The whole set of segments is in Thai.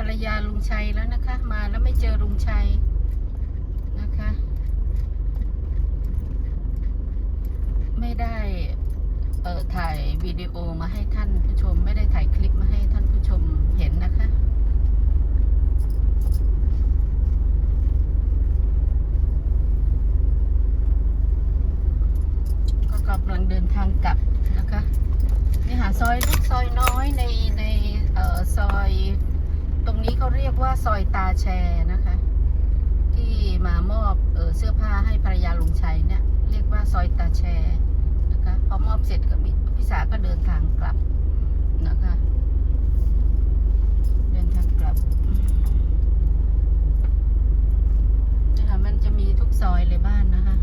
รรยาลุงชัยแล้วนะคะ มาแล้วไม่เจอลุงชัยนะคะ ไม่ได้เอ่อถ่ายวิดีโอมาให้ท่านผู้ชม ไม่ได้ถ่ายคลิปมาให้ท่านผู้ชมเห็นนะคะก็กำลังเดินทางกลับ เขาเรียกว่าซอยตาแชนะคะ ที่มามอบเออเสื้อผ้าให้ภรรยาลุงชัยเนี่ย เรียกว่าซอยตาแชนะคะพอมอบเสร็จก็พี่สาก็เดินทางกลับนะคะ เดินทางกลับนี่ค่ะมันจะมีทุกซอยเลยบ้านนะคะ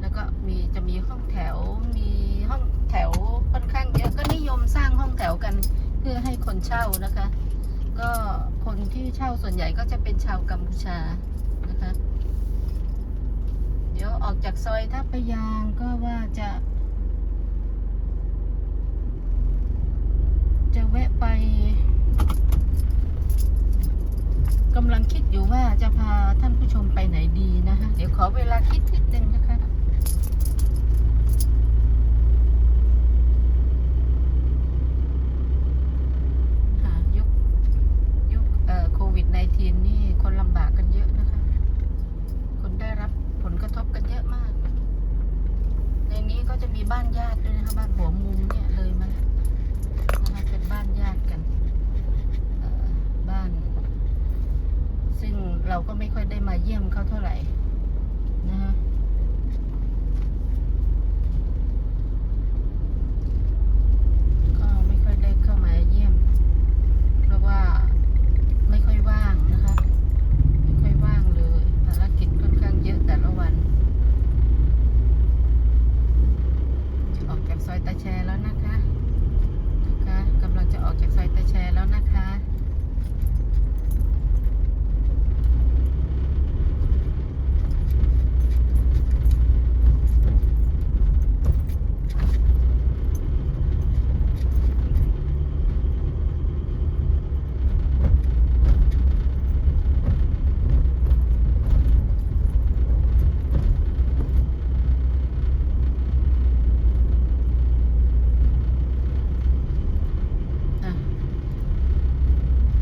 แล้วก็มีจะมีห้องแถว มีห้องแถวค่อนข้างเยอะก็นิยมสร้างห้องแถวกันเพื่อให้คนเช่านะคะ ก็คน ที่เช่าส่วนใหญ่ก็จะเป็นชาวกัมพูชานะคะ เดี๋ยวออกจากซอยท่าพระยางก็ว่าจะ จะแวะไปกำลังคิดอยู่ว่าจะพาท่านผู้ชมไปไหนดีนะคะเดี๋ยวขอเวลาคิดนิดนึงนะคะยุคยุคเอ่อโควิด -19 นี่คนลำบากกันเยอะนะคะ คนได้รับผลกระทบกันเยอะมาก ในนี้ก็จะมีบ้านญาติด้วยนะคะ บ้านหัวมุมเนี่ยเลยมาแล้วนะคะเป็นบ้านญาติกันเอ่อบ้าน ซึ่งเราก็ไม่ค่อยได้มาเยี่ยมเขาเท่าไหร่นะคะก็ไม่ค่อยได้เข้ามาเยี่ยม เพราะว่าไม่ค่อยว่างนะคะ ไม่ค่อยว่างเลยภารกิจค่อนข้างเยอะแต่ละวัน จะออกจากซอยตาแชแล้วนะคะนะคะกำลังจะออกจากซอยตาแชแล้วนะคะ อะ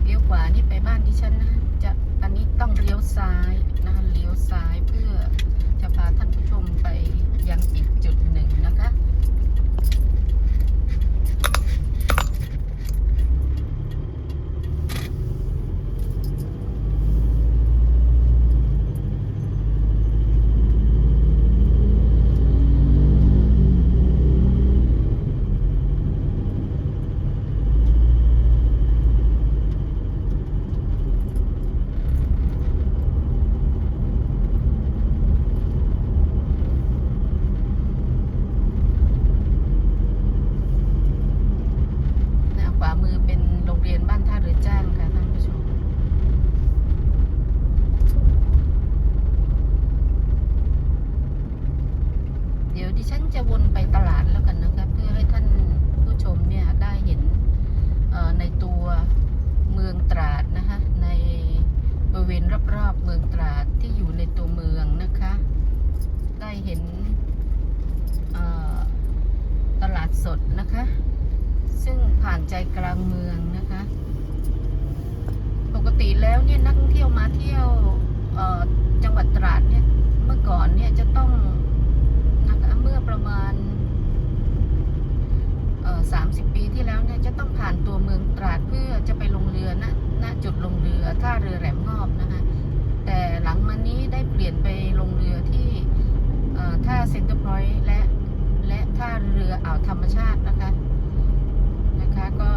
เลี้ยวขวานี่ไปบ้านดิ ฉันนะจะอันนี้ต้องเลี้ยวซ้ายนะคะเลี้ยวซ้ายเพื่อจะพาท่านผู้ชมไปยังอีกจุดหนึ่งนะคะ หน้าขวามือเป็นโรงเรียนบ้านท่าเรือจ้างค่ะท่านผู้ชม เดี๋ยวดิฉันจะวนไปตลาดแล้วกันนะคะเพื่อให้ท่านผู้ชมเนี่ยได้เห็นเอ่อในตัวเมืองตราดนะคะ ในบริเวณรอบๆเมืองตราดที่อยู่ในตัวเมืองนะคะ ได้เห็นเอ่อตลาด สดนะคะ ซึ่งผ่านใจกลางเมืองนะคะ ปกติแล้วเนี่ยนักท่องเที่ยวมาเที่ยวจังหวัดตราดเนี่ยเมื่อก่อนเนี่ยจะต้องนะคะเมื่อประมาณเอ่อ30ปีที่แล้วเนี่ยจะต้องผ่านตัวเมืองตราดเพื่อจะไปลงเรือณณจุดลงเรือท่าเรือแหลมงอบนะคะแต่หลังมานี้ได้เปลี่ยนไปลงเรือที่ท่าเซ็นเตอร์พอยต์และ ท่าเรืออ่าวธรรมชาตินะคะนะคะก็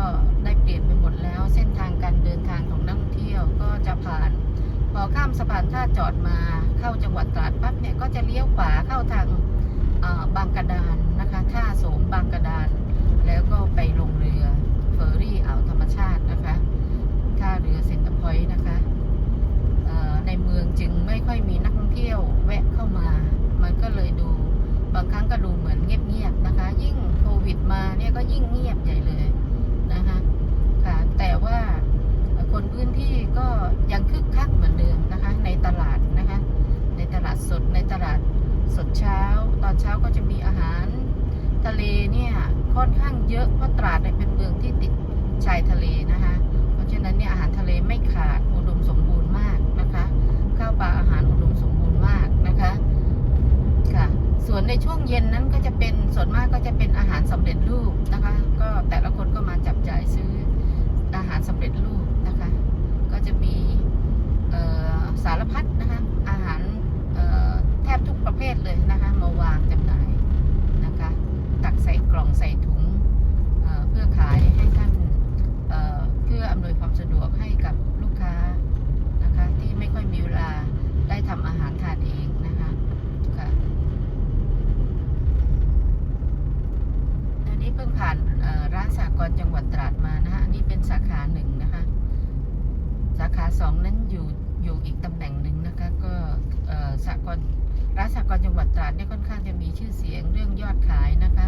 ได้เปลี่ยนไปหมดแล้วเส้นทางการเดินทางของนักท่องเที่ยวก็จะผ่าน พอข้ามสะพานท่าจอดมาเข้าจังหวัดตราดปั๊บเนี่ยก็จะเลี้ยวขวาเข้าทางบางกระดานนะคะท่าโสมบางกระดาน แล้วก็ไปลงเรือเฟอร์รี่อ่าวธรรมชาตินะคะท่าเรือเซ็นเตอร์พอยต์นะคะเอ่อในเมืองจึงไม่ค่อยมีนักท่องเที่ยวแวะเข้ามา มันก็เลยดู บางครั้งก็ดูเหมือนเงียบๆนะคะ ยิ่งโควิดมาเนี่ยก็ยิ่งเงียบใหญ่เลยนะคะค่ะแต่ว่าคนพื้น ที่ก็ยังคึกคักเหมือนเดิมนะคะ ในตลาดนะคะ ในตลาดสดในตลาดสดเช้า ตอนเช้าก็จะมีอาหาร ทะเลเนี่ยค่อนข้างเยอะเพราะตราดเป็นเมืองที่ติดชายทะเลนะคะ เพราะฉะนั้นเนี่ยอาหารทะเลไม่ขาดอุดมสมบูรณ์มากนะคะข้าวปลาอาหารอุดมสมบูรณ์มากนะคะค่ะส่วนในช่วงเย็นนั้นก็จะเป็นส่วนมากก็จะเป็นอาหารสำเร็จรูปนะคะ ก็แต่ละคนก็มาจับจ่ายซื้ออาหารสำเร็จรูปนะคะ ก็จะมีเอ่อสารพัดนะคะอาหารเอ่อแทบทุกประเภทเลยนะคะมาวางจำหน่ายนะคะ ตักใส่กล่องใส่ถุงเอ่อเพื่อขายให้ท่านเอ่อเพื่ออำนวยความสะดวกให้กับลูกค้านะคะ ที่ไม่ค่อยมีเวลาได้ทำอาหารทานเองนะคะค่ะอันนี้เพิ่งผ่านเอ่อร้านสากลจังหวัดตราดมานะคะอันนี้เป็นสาขาหนึ่งนะคะ สาขาสองนั้นอยู่อยู่อีกตำแหน่งหนึ่งนะคะ ก็เอ่อสากลร้านสากลจังหวัดตราดเนี่ยค่อนข้างจะมีชื่อเสียงเรื่องยอดขายนะคะ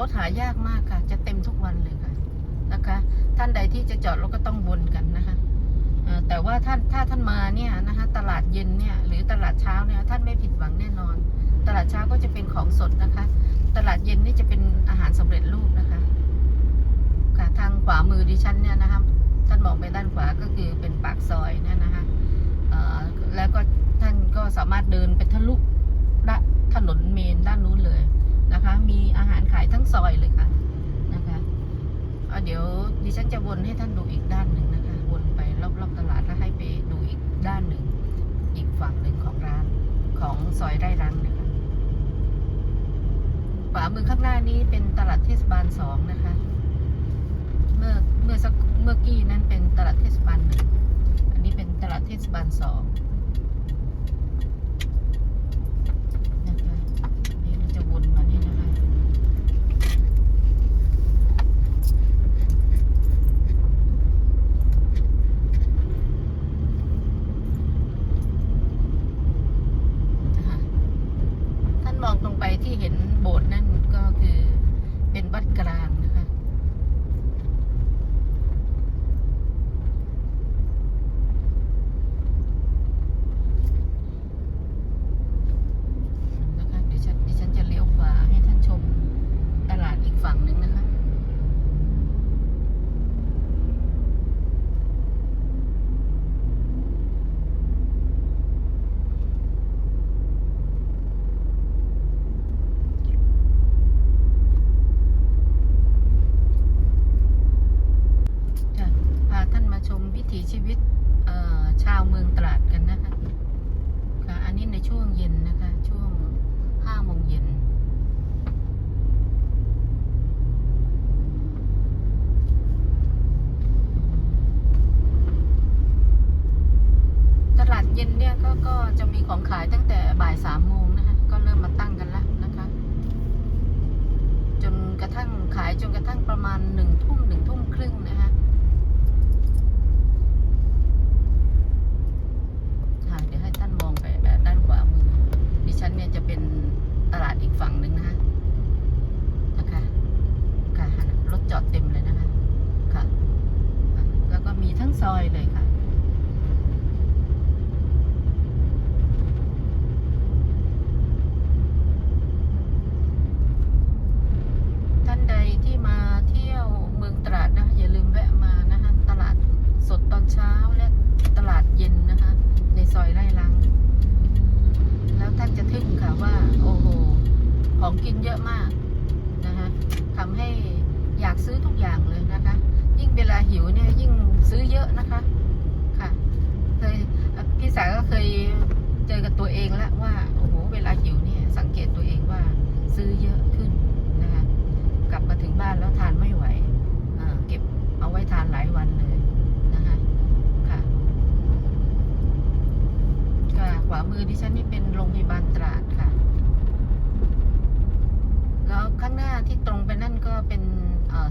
รถหายากมากค่ะ จะเต็มทุกวันเลยค่ะนะคะ ท่านใดที่จะจอดรถก็ต้องวนกันนะคะแต่ว่าท่านถ้าท่านมาเนี่ยนะคะตลาดเย็นเนี่ยหรือตลาดเช้าเนี่ยท่านไม่ผิดหวังแน่นอน ตลาดเช้าก็จะเป็นของสดนะคะ ตลาดเย็นนี่จะเป็นอาหารสำเร็จรูปนะคะค่ะทางขวามือดิฉันเนี่ยนะคะท่านมองไปด้านขวาก็คือเป็นปากซอยเนยนะคะแล้วก็ท่านก็สามารถเดินไปทะลุถนนเมนด้านนู้นเลย นะคะ มีอาหารขายทั้งซอยเลยค่ะนะคะเเดี๋ยวดิฉันจะวนให้ท่านดูอีกด้านหนึ่งนะคะ วนไปรอบๆตลาดแล้วให้ไปดูอีกด้านหนึ่ง อีกฝั่งหนึ่งของร้านของซอยไร่รังนะคะขวามือข้างหน้านี้เป็นตลาดเทศบาลสองนะคะ เมื่อเมื่อสักเมื่อกี้นั้นเป็นตลาดเทศบาลหนึ่งอันนี้เป็นตลาดเทศบาลสองนะคะนี่เราจะวนมานี่นะคะ ชมวิ ถีชีวิตชาวเมืองตราดกันนะคะค่ะอันนี้ในช่วงเย็นนะคะ ช่วงห้าโมงเย็น ตลาดเย็นเนี่ยก็ก็จะมีของขายตั้งแต่บ่ายสามโมงนะคะ ก็เริ่มมาตั้งกันแล้วนะคะ จนกระทั่งขายจนกระทั่งประมาณหนึ่งทุ่มหนึ่งทุ่มครึ่งนะคะค่ะเดี๋ยวให้ท่านมองไปด้านขวามือ ดิฉันเนี่ยจะเป็นตลาดอีกฝั่งหนึ่งนะคะนะคะค่ะรถจอดเต็มเลยนะคะค่ะ แล้วก็มีทั้ง ซอยเลยค่ะ ท่านใดที่มาเที่ยวเมืองตราดนะคะอย่าลืมแวะมานะคะตลาดสดตอนเช้าและตลาดเย็นนะคะ ในซอยไร่ลัง แล้วท่านจะทึ่งค่ะว่า โอ้โห ของกินเยอะมากนะคะทำให้อยากซื้อทุกอย่างเลย ยิ่งเวลาหิวเนี่ยยิ่งซื้อเยอะนะคะค่ะเคยพี่สาวก็เคยเจอกับตัวเองแล้วว่าโอ้โหเวลาหิวเนี่ยสังเกตตัวเองว่าซื้อเยอะขึ้นนะคะกลับมาถึงบ้านแล้วทานไม่ไหวเก็บเอาไว้ทานหลายวันเลยนะคะค่ะค่ะขวามือดิฉันนี่เป็นโรงพยาบาลตราดค่ะ แล้วข้างหน้าที่ตรงไปนั่นก็เป็น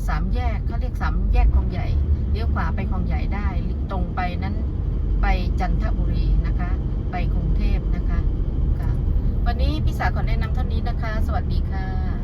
สามแยกเขาเรียกสามแยกคลองใหญ่เลี้ยวขวาไปคลองใหญ่ได้ ตรงไปนั้นไปจันทบุรีนะคะ ไปกรุงเทพนะคะค่ะวันนี้พี่สาขอแนะนำเท่านี้นะคะ สวัสดีค่ะ